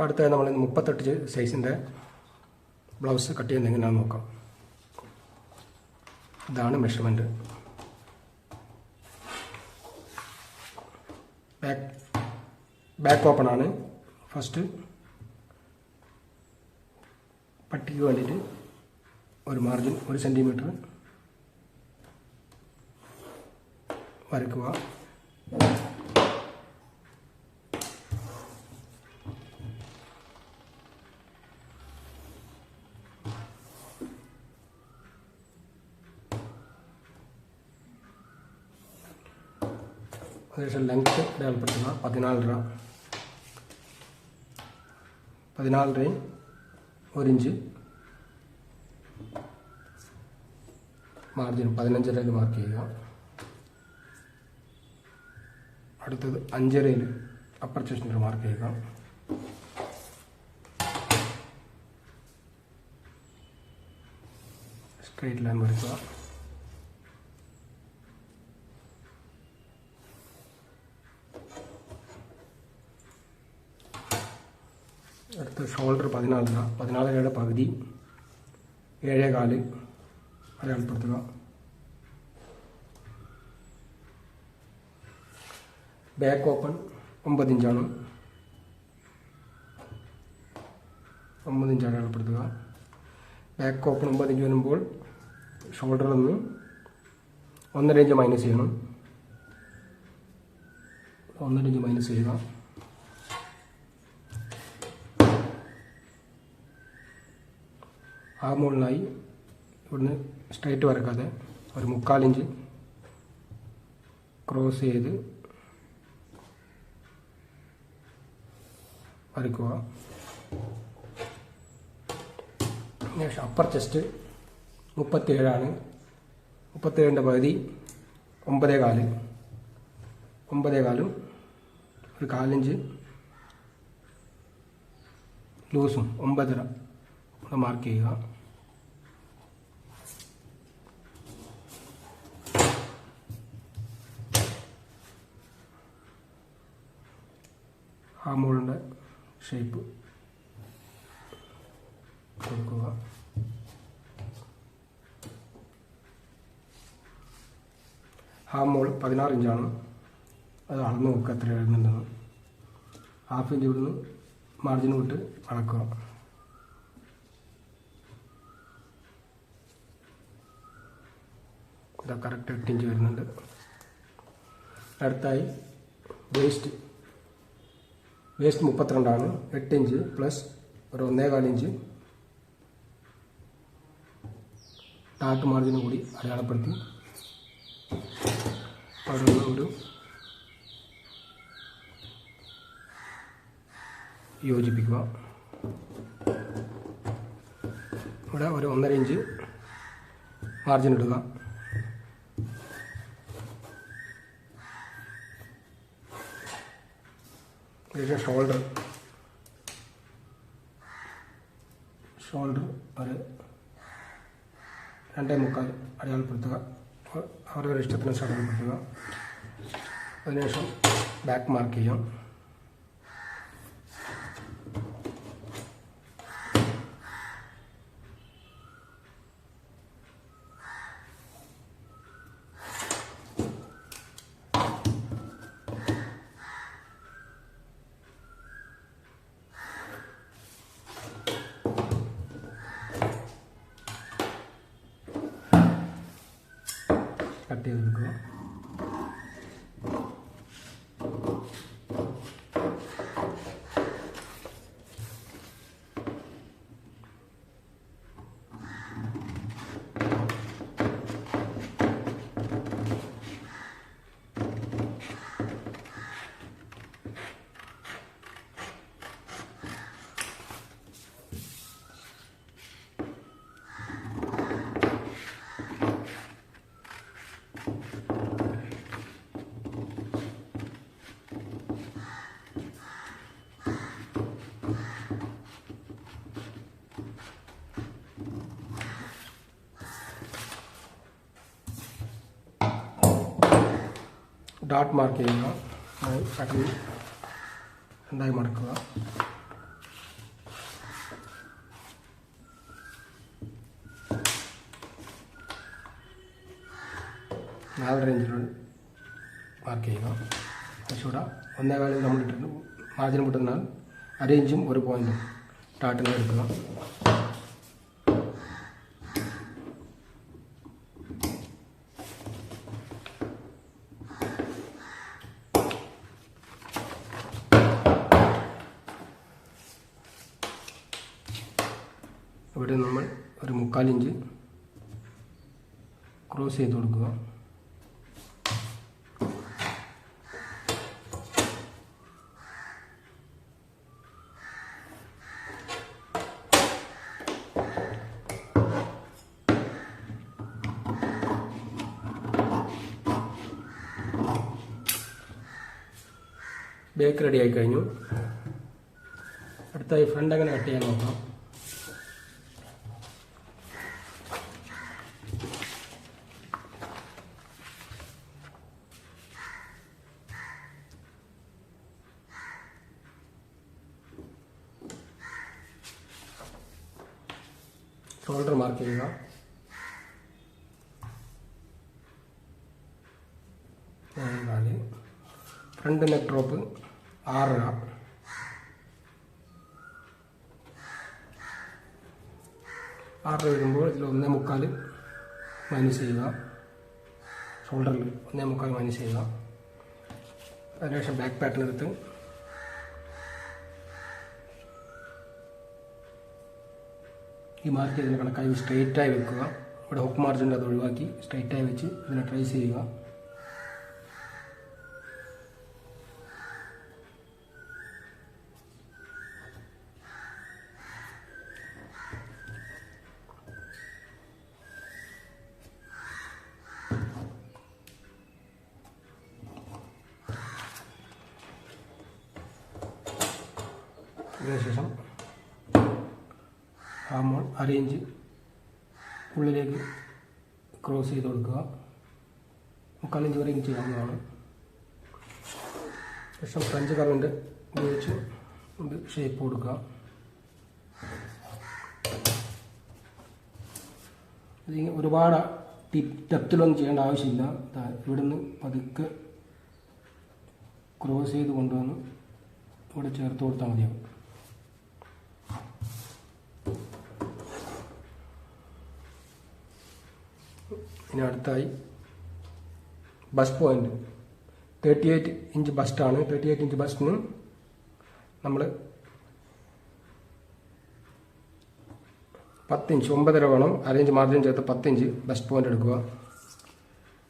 അടുത്തത് നമ്മൾ മുപ്പത്തെട്ട് സൈസിന്റെ ബ്ലൗസ് കട്ട് ചെയ്യുന്നത് എങ്ങനെയാണെന്ന് നോക്കാം. ഇതാണ് മെഷർമെന്റ് ബാക്ക് ബാക്ക് ഓപ്പൺ ആണ്. ഫസ്റ്റ് പട്ടിക്ക് വേണ്ടിയിട്ട് ഒരു മാർജിൻ ഒരു സെന്റിമീറ്റർ വരയ്ക്കുക. അതിനുശേഷം ലെങ്ത്ത് അടയാളപ്പെടുത്തുക പതിനാലര പതിനാലരയും ഒരു ഇഞ്ച് മാർജിൻ പതിനഞ്ചരയിൽ മാർക്ക് ചെയ്യുക അടുത്തത് അഞ്ചരയിൽ അപ്പർ ചെസ്റ്റിന്റെ മാർക്ക് ചെയ്യുക സ്ട്രെയിറ്റ് ലൈൻ വരയ്ക്കുക അടുത്ത ഷോൾഡർ പതിനാലര പതിനാലരയുടെ പകുതി ഏഴേ കാൽ അടയാളപ്പെടുത്തുക ബാക്ക് ഓപ്പൺ ഒമ്പത് ഇഞ്ചാണ്. ഒമ്പത് ഇഞ്ച് അടയാളപ്പെടുത്തുക ബാക്ക് ഓപ്പൺ ഒമ്പത് ഇഞ്ച് വരുമ്പോൾ ഷോൾഡറിൽ നിന്ന് ഒന്നര ഇഞ്ച് മൈനസ് ചെയ്യണം. ഒന്നര ഇഞ്ച് മൈനസ് ചെയ്യുക. ആ മുകളിലായി ഇവിടുന്ന് സ്ട്രൈറ്റ് വരക്കാതെ ഒരു മുക്കാലിഞ്ച് ക്രോസ് ചെയ്ത് വരയ്ക്കുക ശേഷം അപ്പർ ചെസ്റ്റ് മുപ്പത്തിയേഴാണ് മുപ്പത്തിയേഴിന്റെ പകുതി ഒമ്പതേ കാൽ. ഒമ്പതേ കാലും ഒരു കാലഞ്ച് ലൂസും ഒമ്പതര. മാർക്ക് ചെയ്യുക. ആ മോളിന്റെ ഷേപ്പ് കൊടുക്കുക. ആ മോൾ പതിനാറ് ഇഞ്ചാണ് അത് അളന്ന് നോക്കുക എത്ര എഴുതുന്നുണ്ടെന്ന് ഹാഫ് ഇഞ്ച് ഇവിടുന്ന് മാർജിൻ വിട്ട് അളക്കുക. ഇതാ കറക്റ്റ് എട്ട് ഇഞ്ച് വരുന്നുണ്ട്. അടുത്തായി വേസ്റ്റ് വേസ്റ്റ് മുപ്പത്തിരണ്ടാണ്. എട്ട് ഇഞ്ച് പ്ലസ് ഒരു ഒന്നേകാൽ ഇഞ്ച്. ടാക്ക് മാർജിനും കൂടി അടയാളപ്പെടുത്തി. ഒരു. യോജിപ്പിക്കുക. ഇവിടെ ഒരു ഒന്നര ഇഞ്ച് മാർജിൻ ഇടുക. ശേഷം ഷോൾഡർ ഷോൾഡർ ഒരു രണ്ടേ മുക്കാൽ അടയാളപ്പെടുത്തുക അവരവരുടെ ഇഷ്ടത്തിന് അടയാളപ്പെടുത്തുക അതിനുശേഷം ബാക്ക് മാർക്ക് ചെയ്യാം ഡാട്ട് മാർക്ക് ചെയ്യുക അതിൽ രണ്ടായി മടക്കുക. നാല് റേഞ്ചിലുള്ള മാർക്ക് ചെയ്യുക കുറച്ചുകൂടെ ഒന്നേ വേളയിൽ നമ്മൾ ഇട്ടിട്ട് മാർജിൻ കിട്ടുന്നാൽ അരേഞ്ചും ഒരു പോയിന്റും ടാട്ടിൽ എടുക്കുക. ക്രോസ് ചെയ്ത് കൊടുക്കുക. ബേക്ക് റെഡി ആയി കഴിഞ്ഞു. അടുത്തായി ഫ്രണ്ട് അങ്ങനെ കട്ട് ചെയ്യാൻ നോക്കാം. ഷോൾഡർ മാർക്ക് ചെയ്യുക. നാല് ഫ്രണ്ട് നെക്ക് ഡ്രോപ്പ് ആറ് ആറ് വരുമ്പോൾ ഇതിൽ ഒന്നേ മുക്കാൽ മൈനസ് ചെയ്യുക. ഷോൾഡറിൽ ഒന്നേ മുക്കാൽ മൈനസ് ചെയ്യുക. അതിനുശേഷം ബാക്ക് പാറ്റേൺ എടുത്ത് ഈ മാർക്ക് ചെയ്തതിന് കണക്കായി സ്ട്രെയിറ്റായി വെക്കുക. ഇവിടെ ഹുക്ക് മാർജിന്റെ അത് ഒഴിവാക്കി സ്ട്രെയിറ്റായി വെച്ച് ഇതിനെ ട്രേസ് ചെയ്യുക. ഹാമോൾ അരയിഞ്ച് ഉള്ളിലേക്ക് ക്രോസ് ചെയ്ത് കൊടുക്കുക. മുക്കാലിഞ്ച് വരെയും ചെയ്യാവുന്നതാണ് ശേഷം ഫ്രഞ്ച് കറണ്ട് ഉപയോഗിച്ച് ഇത് ഷേപ്പ് കൊടുക്കുക. ഇത് ഒരുപാട് ഡെപ്തിലൊന്നും ചെയ്യേണ്ട ആവശ്യമില്ല. ഇവിടുന്ന് പതുക്കെ ക്രോസ് ചെയ്ത് കൊണ്ടുവന്ന് ഇവിടെ ചേർത്ത് കൊടുത്താൽ മതിയാവും. ഇനി അടുത്തായി bust point thirty eight inch ബസ്റ്റാണ് thirty eight inch ബസ്റ്റിന് നമ്മൾ പത്തിഞ്ച് ഒമ്പതര വേണം. അരയിഞ്ച് മാർജിൻ ചേർത്ത് പത്തിഞ്ച് ബസ്റ്റ് പോയിന്റ് എടുക്കുക.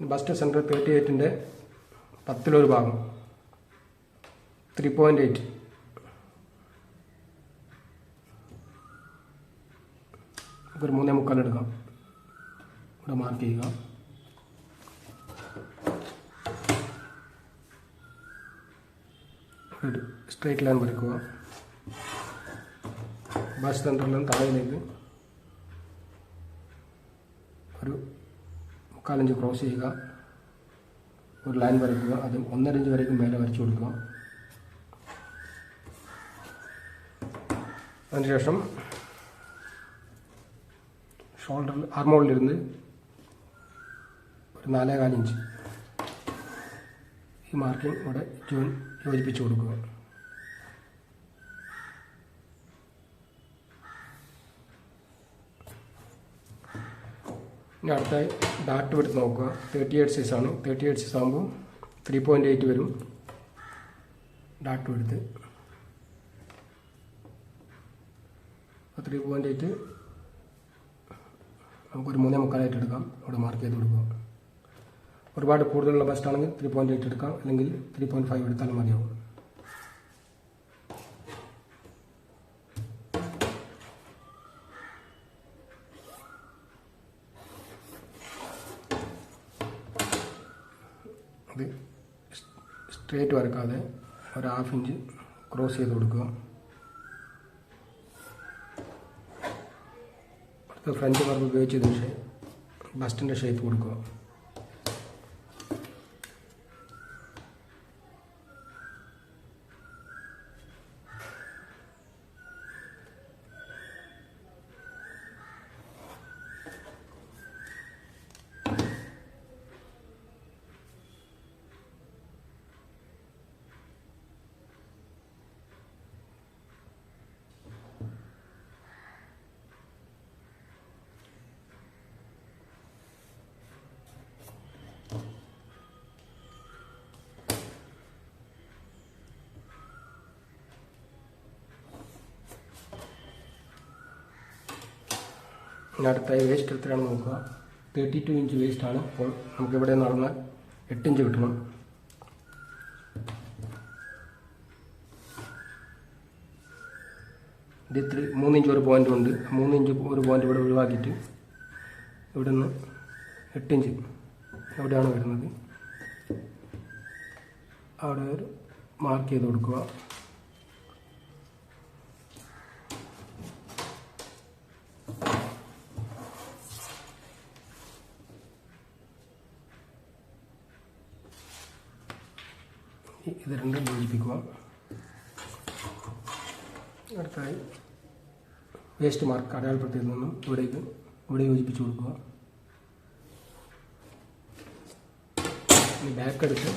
ബസ്റ്റ് സെന്റർ തേർട്ടി എയ്റ്റിന്റെ പത്തിലൊരു ഭാഗം. ത്രീ പോയിന്റ് എയ്റ്റ് ഒരു മൂന്നേ മുക്കാൽ എടുക്കാം. മാർക്ക് ചെയ്യുക സ്ട്രേറ്റ് ലൈൻ വരയ്ക്കുക ബസ് സെന്ററിൽ നിന്ന് താഴേക്ക് ഒരു മുക്കാലഞ്ച് ക്രോസ് ചെയ്യുക ഒരു ലൈൻ വരയ്ക്കുക അത് ഒന്നര ഇഞ്ച് വരയ്ക്കും മേലെ വരച്ചു കൊടുക്കുക അതിനുശേഷം ഷോൾഡറിൽ ആർമോളിലിരുന്ന് ഒരു നാലേകാൽ ഇഞ്ച്. ഈ മാർക്കിംഗ് ഇവിടെ ജോയിൻ യോജിപ്പിച്ച് കൊടുക്കുക. ഇനി അടുത്തായി ഡാറ്റ് എടുത്ത് നോക്കുക. തേർട്ടി എയ്റ്റ് സൈസ് ആണ്. തേർട്ടി എയ്റ്റ് സൈസ് ആകുമ്പോൾ ത്രീ പോയിന്റ് എയ്റ്റ് വരും. ഡാറ്റ് എടുത്ത്. ത്രീ പോയിന്റ് എയ്റ്റ് നമുക്കൊരു മൂന്നേ മുക്കാലായിട്ട് എടുക്കാം. അവിടെ മാർക്ക് ചെയ്ത് കൊടുക്കുക ഒരുപാട് കൂടുതലുള്ള ബസ്റ്റ് ആണെങ്കിൽ ത്രീ പോയിന്റ് എയ്റ്റ് എടുക്കാം. അല്ലെങ്കിൽ ത്രീ പോയിന്റ് ഫൈവ് എടുത്താലും മതിയാവും. അത് സ്ട്രേറ്റ് വരക്കാതെ ഒരു ഹാഫ് ഇഞ്ച് ക്രോസ് ചെയ്ത് കൊടുക്കുക. അടുത്ത ഫ്രഞ്ച് കർവ് ഉപയോഗിച്ചതിന് ബസ്റ്റിന്റെ ഷേപ്പ് കൊടുക്കുക. അടുത്തായി വേസ്റ്റ് എത്രയാണ് നോക്കുക. തേർട്ടി ടു ഇഞ്ച് ആണ്. അപ്പോൾ നമുക്കിവിടെ നടന്ന എട്ട് ഇഞ്ച് കിട്ടണം. ഇത് ഇത്തിരി മൂന്നിഞ്ച് ഒരു പോയിന്റ് ഉണ്ട്. മൂന്നിഞ്ച് ഒരു പോയിന്റ് ഇവിടെ ഒഴിവാക്കിയിട്ട് ഇവിടെ നിന്ന് എട്ടിഞ്ച് എവിടെയാണ് വരുന്നത്. അവിടെ ഒരു മാർക്ക് ചെയ്ത് കൊടുക്കുക. ഇത് രണ്ടും യോജിപ്പിക്കുക അടുത്തായി വേസ്റ്റ് മാർക്ക് അടയാളപ്പെടുത്തിയിൽ നിന്നും ഇവിടേക്ക് ഇവിടെ യോജിപ്പിച്ച് കൊടുക്കുക. ബാക്ക് എടുത്ത്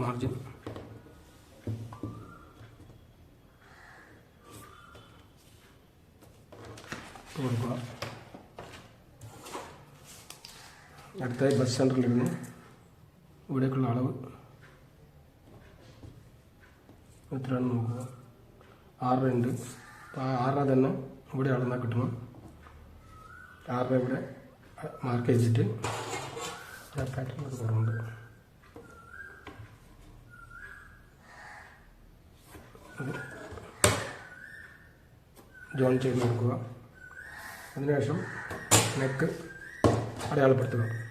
മാർജിൻ കൊടുക്കുക അടുത്തായി ബസ് സെന്ററിലിരുന്ന് ഇവിടേക്കുള്ള അളവ് എത്രയാണ് നോക്കുക. ആറര ഉണ്ട് ആ ആറര തന്നെ ഇവിടെ അളന്നാൽ കിട്ടണം. ആറര ഇവിടെ മാർക്ക് ചെയ്തിട്ട് പാറ്റേൺ കുറവുണ്ട് ജോയിൻ ചെയ്ത് കൊടുക്കുക. അതിനുശേഷം നെക്ക് അടയാളപ്പെടുത്തുക.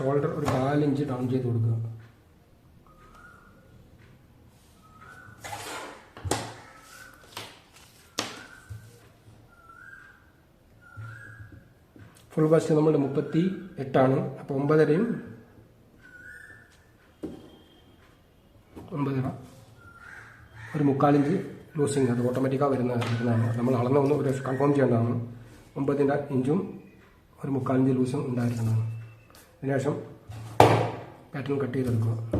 ഷോൾഡർ ഒരു നാലിഞ്ച് ഡൗൺ ചെയ്ത് കൊടുക്കുക. ഫുൾ ബസ്റ്റ് നമ്മളുടെ മുപ്പത്തി എട്ടാണ് അപ്പോൾ ഒമ്പതരയും ഒമ്പതര. ഒരു മുക്കാലിഞ്ച് ലൂസിങ് അത് ഓട്ടോമാറ്റിക്കാണ് വരുന്ന വരുന്നതാണ്. നമ്മൾ അളന്ന ഒന്ന് ഒരു കൺഫേം ചെയ്യേണ്ടതാണ്. ഒമ്പതിന്റെ ഇഞ്ചും ഒരു മുക്കാലിഞ്ച് ലൂസും ഉണ്ടായിരിക്കുന്നതാണ് അതിനുശേഷം പാറ്റേൺ കട്ട് ചെയ്തെടുക്കുക.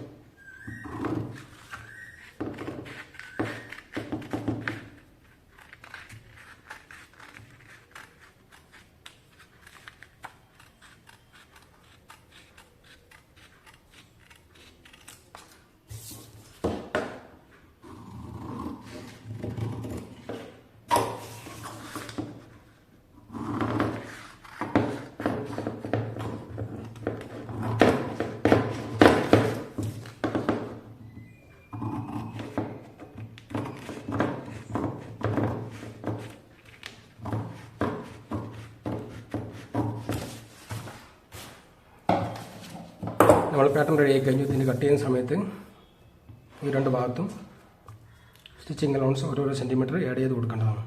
പാറ്റേൺ റെഡി ആയി കഴിഞ്ഞു. ഇതിന് കട്ട് ചെയ്യുന്ന സമയത്ത് ഈ രണ്ട് ഭാഗത്തും സ്റ്റിച്ചിങ് അലൗൺസ് ഓരോരോ സെന്റിമീറ്റർ ആഡ് ചെയ്ത് കൊടുക്കേണ്ടതാണ്.